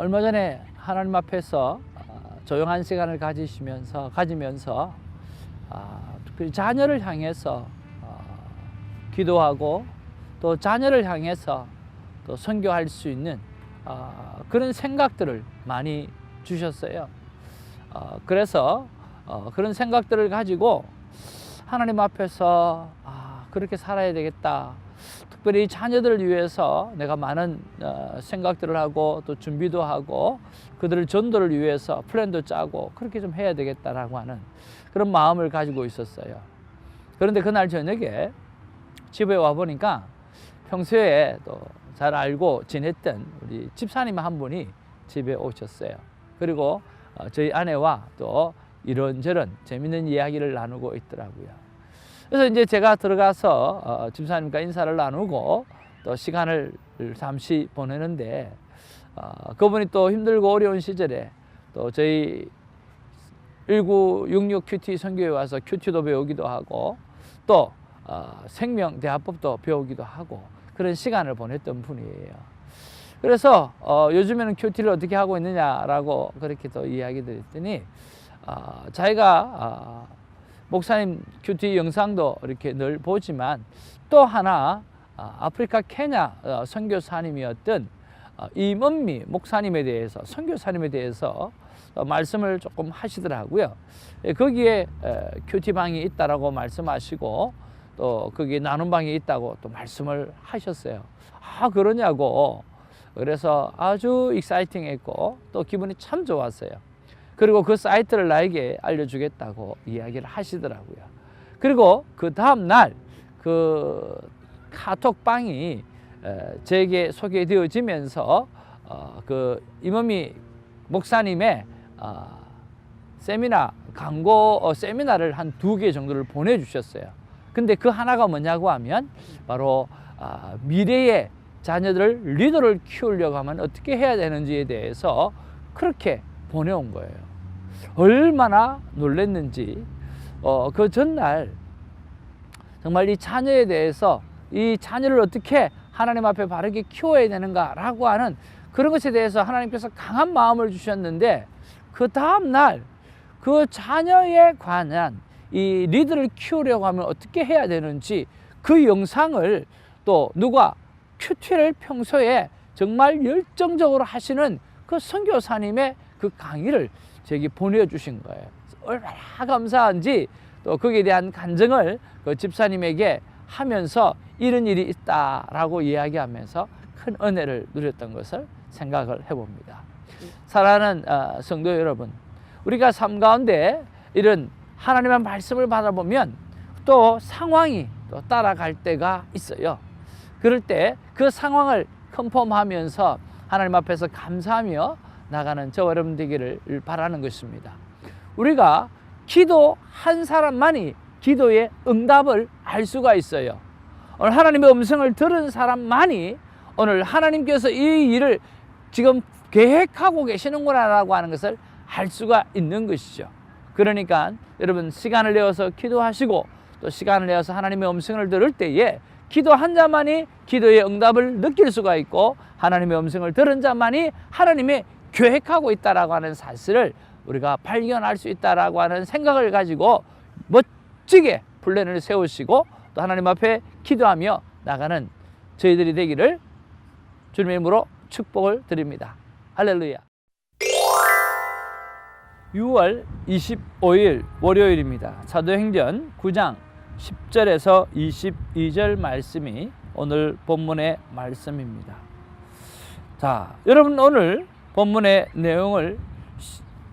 얼마 전에 하나님 앞에서 어, 조용한 시간을 가지시면서 가지면서 아, 특별히 자녀를 향해서 어, 기도하고 또 자녀를 향해서 또 선교할 수 있는 어, 그런 생각들을 많이 주셨어요. 어, 그래서 어, 그런 생각들을 가지고 하나님 앞에서 아, 그렇게 살아야 되겠다. 특별히 자녀들을 위해서 내가 많은 어, 생각들을 하고 또 준비도 하고 그들을 전도를 위해서 플랜도 짜고 그렇게 좀 해야 되겠다라고 하는 그런 마음을 가지고 있었어요. 그런데 그날 저녁에 집에 와 보니까 평소에 또 잘 알고 지냈던 우리 집사님 한 분이 집에 오셨어요. 그리고 어, 저희 아내와 또 이런저런 재밌는 이야기를 나누고 있더라고요. 그래서 이제 제가 들어가서 어, 집사님과 인사를 나누고 또 시간을 잠시 보내는데 어, 그분이 또 힘들고 어려운 시절에 또 저희 1966 큐티 선교에 와서 큐티도 배우기도 하고 또 어, 생명대화법도 배우기도 하고 그런 시간을 보냈던 분이에요. 그래서 어, 요즘에는 큐티를 어떻게 하고 있느냐라고 그렇게 또 이야기 드렸더니 어, 자기가 어, 목사님 큐티 영상도 이렇게 늘 보지만 또 하나 어, 아프리카 케냐 어, 선교사님이었던 어, 이먼미 목사님에 대해서 선교사님에 대해서 어, 말씀을 조금 하시더라고요. 예, 거기에 에, 큐티방이 있다라고 말씀하시고 또 거기 나눔 방이 있다고 또 말씀을 하셨어요. 아 그러냐고 그래서 아주 익사이팅했고 또 기분이 참 좋았어요. 그리고 그 사이트를 나에게 알려주겠다고 이야기를 하시더라고요. 그리고 그 다음 날 그 카톡방이 에, 제게 소개되어지면서 어, 그 이모미 목사님의 어, 세미나 광고 어, 세미나를 한 두 개 정도를 보내주셨어요. 근데 그 하나가 뭐냐고 하면 바로 아, 미래의 자녀들을 리더를 키우려고 하면 어떻게 해야 되는지에 대해서 그렇게 보내온 거예요. 얼마나 놀랬는지. 어, 그 전날 정말 이 자녀에 대해서 이 자녀를 어떻게 하나님 앞에 바르게 키워야 되는가라고 하는 그런 것에 대해서 하나님께서 강한 마음을 주셨는데 그 다음 날 그 자녀에 관한 이 리더를 키우려고 하면 어떻게 해야 되는지 그 영상을 또 누가 큐티를 평소에 정말 열정적으로 하시는 그 선교사님의 그 강의를 제게 보내주신 거예요. 얼마나 감사한지 또 거기에 대한 간증을 그 집사님에게 하면서 이런 일이 있다라고 이야기하면서 큰 은혜를 누렸던 것을 생각을 해봅니다. 사랑하는 어, 성도 여러분, 우리가 삶 가운데 이런 하나님의 말씀을 받아보면 또 상황이 또 따라갈 때가 있어요. 그럴 때 그 상황을 컨펌하면서 하나님 앞에서 감사하며 나가는 저 여러분 되기를 바라는 것입니다. 우리가 기도 한 사람만이 기도의 응답을 알 수가 있어요. 오늘 하나님의 음성을 들은 사람만이 오늘 하나님께서 이 일을 지금 계획하고 계시는구나라고 하는 것을 알 수가 있는 것이죠. 그러니까 여러분 시간을 내어서 기도하시고 또 시간을 내어서 하나님의 음성을 들을 때에 기도한 자만이 기도의 응답을 느낄 수가 있고 하나님의 음성을 들은 자만이 하나님의 계획하고 있다라고 하는 사실을 우리가 발견할 수 있다라고 하는 생각을 가지고 멋지게 플랜을 세우시고 또 하나님 앞에 기도하며 나가는 저희들이 되기를 주님의 이름으로 축복을 드립니다. 할렐루야. 6월 25일 월요일입니다. 사도행전 9장 10절에서 22절 말씀이 오늘 본문의 말씀입니다. 자, 여러분 오늘 본문의 내용을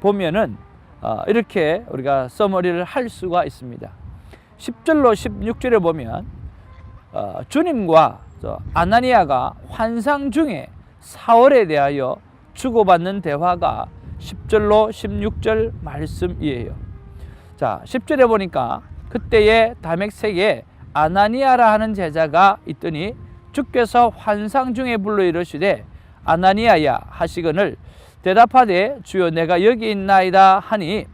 보면은 어, 이렇게 우리가 써머리를 할 수가 있습니다. 10절로 16절에 보면 어, 주님과 아나니아가 환상 중에 사월에 대하여 주고받는 대화가 10절로 16절 말씀이에요. 자, 10절에 보니까 그때에 다맥색에 아나니아라 하는 제자가 있더니 주께서 환상 중에 불러 이르시되 아나니아야 하시거늘 대답하되 주여 내가 여기 있나이다 하니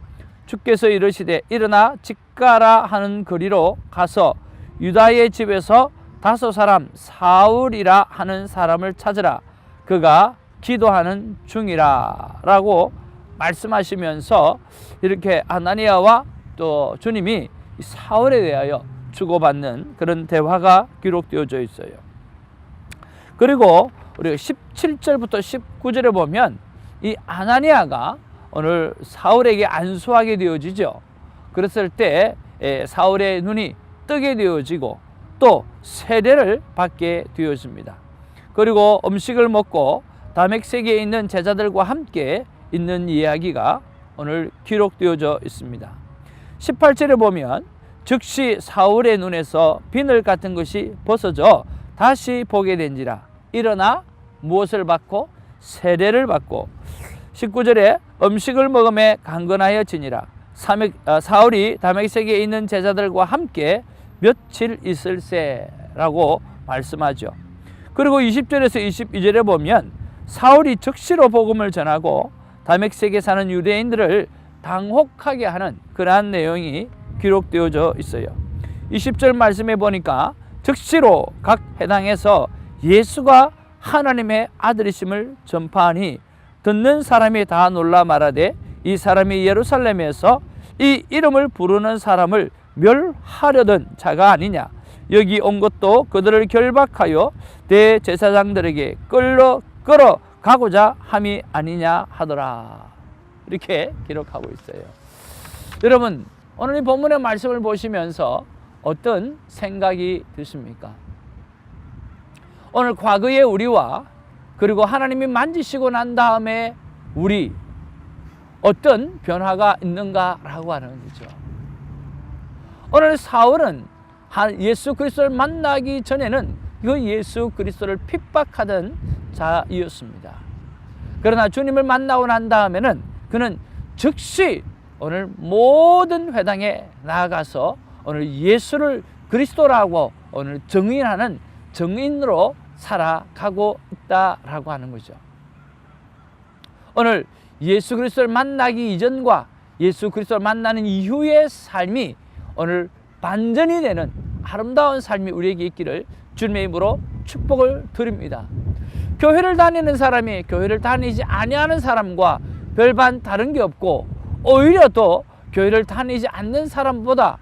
주께서 이르시되 일어나 직가라 하는 거리로 가서 유다의 집에서 다섯 사람 사울이라 하는 사람을 찾으라 그가 기도하는 중이라 라고 말씀하시면서 이렇게 아나니아와 또 주님이 이 사울에 대하여 주고받는 그런 대화가 기록되어져 있어요. 그리고 우리가 17절부터 19절에 보면 이 아나니아가 오늘 사울에게 안수하게 되어지죠. 그랬을 때 에, 사울의 눈이 뜨게 되어지고 또 세례를 받게 되어집니다. 그리고 음식을 먹고 다맥색에 있는 제자들과 함께 있는 이야기가 오늘 기록되어져 있습니다. 18절에 보면 즉시 사울의 눈에서 비늘 같은 것이 벗어져 다시 보게 된지라 일어나 무엇을 받고 세례를 받고 19절에 음식을 먹음에 강건하여지니라 아, 사울이 다메섹에 있는 제자들과 함께 며칠 있을세라고 말씀하죠. 그리고 20절에서 22절에 보면 사울이 즉시로 복음을 전하고 다메섹에 사는 유대인들을 당혹하게 하는 그러한 내용이 기록되어져 있어요. 20절 말씀에 보니까 즉시로 각 해당에서 예수가 하나님의 아들이심을 전파하니 듣는 사람이 다 놀라 말하되 이 사람이 예루살렘에서 이 이름을 부르는 사람을 멸하려던 자가 아니냐 여기 온 것도 그들을 결박하여 대제사장들에게 끌러 끌어 가고자 함이 아니냐 하더라 이렇게 기록하고 있어요. 여러분 오늘 이 본문의 말씀을 보시면서 어떤 생각이 드십니까? 오늘 과거의 우리와 그리고 하나님이 만지시고 난 다음에 우리 어떤 변화가 있는가라고 하는 거죠. 오늘 사울은 예수 그리스도를 만나기 전에는 그 예수 그리스도를 핍박하던 자이었습니다. 그러나 주님을 만나고 난 다음에는 그는 즉시 오늘 모든 회당에 나아가서 오늘 예수를 그리스도라고 오늘 정인하는 정인으로 살아가고 있다라고 하는 거죠. 오늘 예수 그리스도를 만나기 이전과 예수 그리스도를 만나는 이후의 삶이 오늘 반전이 되는 아름다운 삶이 우리에게 있기를 주님의 이름으로 축복을 드립니다. 교회를 다니는 사람이 교회를 다니지 아니하는 사람과 별반 다른 게 없고 오히려 또 교회를 다니지 않는 사람보다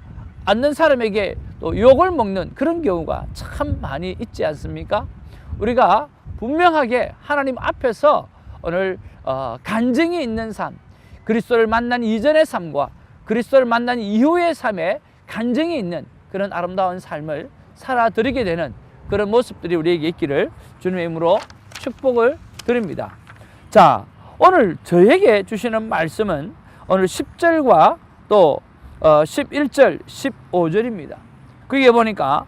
않는 사람에게 또 욕을 먹는 그런 경우가 참 많이 있지 않습니까? 우리가 분명하게 하나님 앞에서 오늘 어, 간증이 있는 삶, 그리스도를 만난 이전의 삶과 그리스도를 만난 이후의 삶에 간증이 있는 그런 아름다운 삶을 살아드리게 되는 그런 모습들이 우리에게 있기를 주님의 이름으로 축복을 드립니다. 자, 오늘 저에게 주시는 말씀은 오늘 10절과 또 11절, 어, 15절입니다. 그게 보니까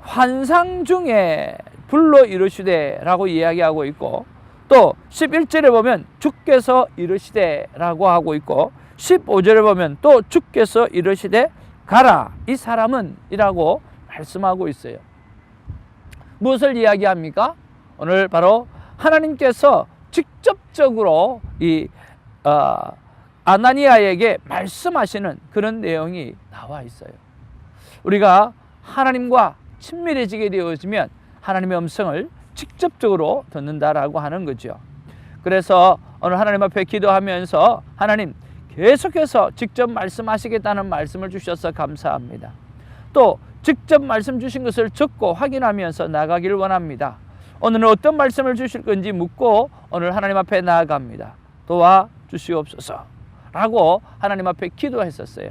환상 중에 불러 이르시되라고 이야기하고 있고 또 11절에 보면 주께서 이르시되라고 하고 있고 15절에 보면 또 주께서 이르시되 가라 이 사람은 이라고 말씀하고 있어요. 무엇을 이야기합니까? 오늘 바로 하나님께서 직접적으로 이 어, 아나니아에게 말씀하시는 그런 내용이 나와 있어요. 우리가 하나님과 친밀해지게 되어지면 하나님의 음성을 직접적으로 듣는다라고 하는 거죠. 그래서 오늘 하나님 앞에 기도하면서 하나님 계속해서 직접 말씀하시겠다는 말씀을 주셔서 감사합니다. 또 직접 말씀 주신 것을 듣고 확인하면서 나가기를 원합니다. 오늘은 어떤 말씀을 주실 건지 묻고 오늘 하나님 앞에 나아갑니다. 도와 주시옵소서. 라고 하나님 앞에 기도했었어요.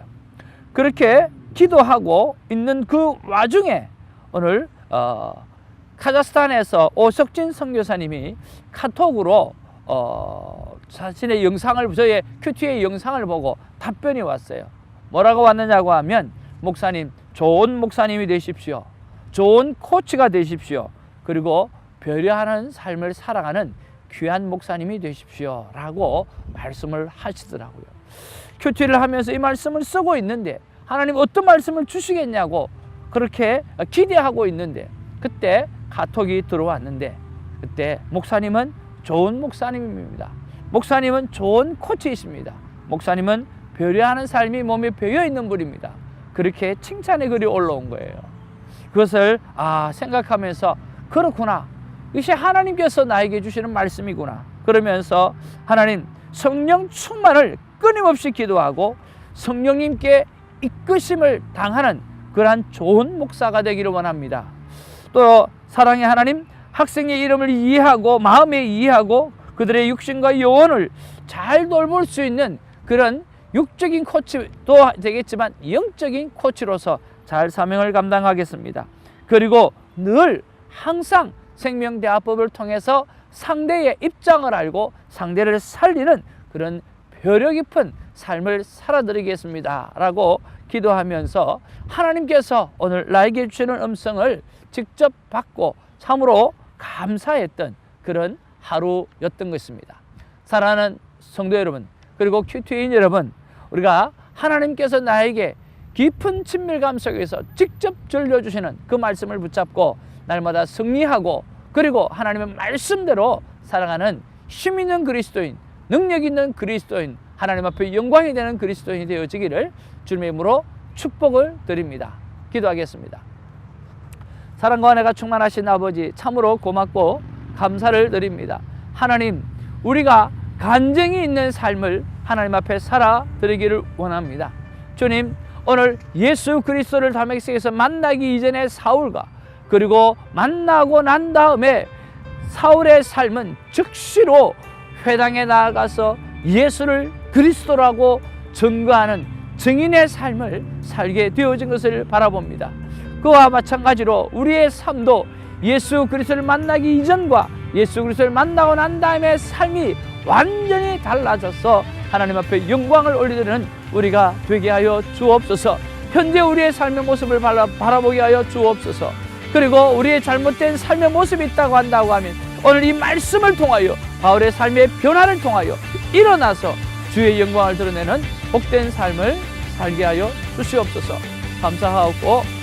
그렇게 기도하고 있는 그 와중에 오늘 어, 카자흐스탄에서 오석진 선교사님이 카톡으로 어, 자신의 영상을 저의 큐티의 영상을 보고 답변이 왔어요. 뭐라고 왔느냐고 하면 목사님 좋은 목사님이 되십시오. 좋은 코치가 되십시오. 그리고 배려하는 삶을 살아가는 귀한 목사님이 되십시오. 라고 말씀을 하시더라고요. 큐티를 하면서 이 말씀을 쓰고 있는데 하나님 어떤 말씀을 주시겠냐고 그렇게 기대하고 있는데 그때 카톡이 들어왔는데 그때 목사님은 좋은 목사님입니다. 목사님은 좋은 코치이십니다. 목사님은 배려하는 삶이 몸에 배어 있는 분입니다. 그렇게 칭찬의 글이 올라온 거예요. 그것을 아 생각하면서 그렇구나. 이것이 하나님께서 나에게 주시는 말씀이구나. 그러면서 하나님 성령 충만을 끊임없이 기도하고 성령님께 이끄심을 당하는 그러한 좋은 목사가 되기를 원합니다. 또 사랑의 하나님 학생의 이름을 이해하고 마음에 이해하고 그들의 육신과 영혼을 잘 돌볼 수 있는 그런 육적인 코치도 되겠지만 영적인 코치로서 잘 사명을 감당하겠습니다. 그리고 늘 항상 생명대화법을 통해서 상대의 입장을 알고 상대를 살리는 그런 벼려 깊은 삶을 살아드리겠습니다. 라고 기도하면서 하나님께서 오늘 나에게 주시는 음성을 직접 받고 참으로 감사했던 그런 하루였던 것입니다. 사랑하는 성도 여러분, 그리고 큐티인 여러분, 우리가 하나님께서 나에게 깊은 친밀감 속에서 직접 들려주시는 그 말씀을 붙잡고 날마다 승리하고 그리고 하나님의 말씀대로 살아가는 힘 있는 그리스도인, 능력 있는 그리스도인, 하나님 앞에 영광이 되는 그리스도인이 되어지기를 주님의 이름으로 축복을 드립니다. 기도하겠습니다. 사랑과 은혜가 충만하신 아버지 참으로 고맙고 감사를 드립니다. 하나님, 우리가 간증이 있는 삶을 하나님 앞에 살아 드리기를 원합니다. 주님, 오늘 예수 그리스도를 다메섹에서 만나기 이전의 사울과 그리고 만나고 난 다음에 사울의 삶은 즉시로 회당에 나아가서 예수를 그리스도라고 증거하는 증인의 삶을 살게 되어진 것을 바라봅니다. 그와 마찬가지로 우리의 삶도 예수 그리스도를 만나기 이전과 예수 그리스도를 만나고 난 다음에 삶이 완전히 달라져서 하나님 앞에 영광을 올리는 우리가 되게 하여 주옵소서. 현재 우리의 삶의 모습을 바라, 바라보게 하여 주옵소서. 그리고 우리의 잘못된 삶의 모습이 있다고 한다고 하면 오늘 이 말씀을 통하여 바울의 삶의 변화를 통하여 일어나서 주의 영광을 드러내는 복된 삶을 살게 하여 주시옵소서. 감사하고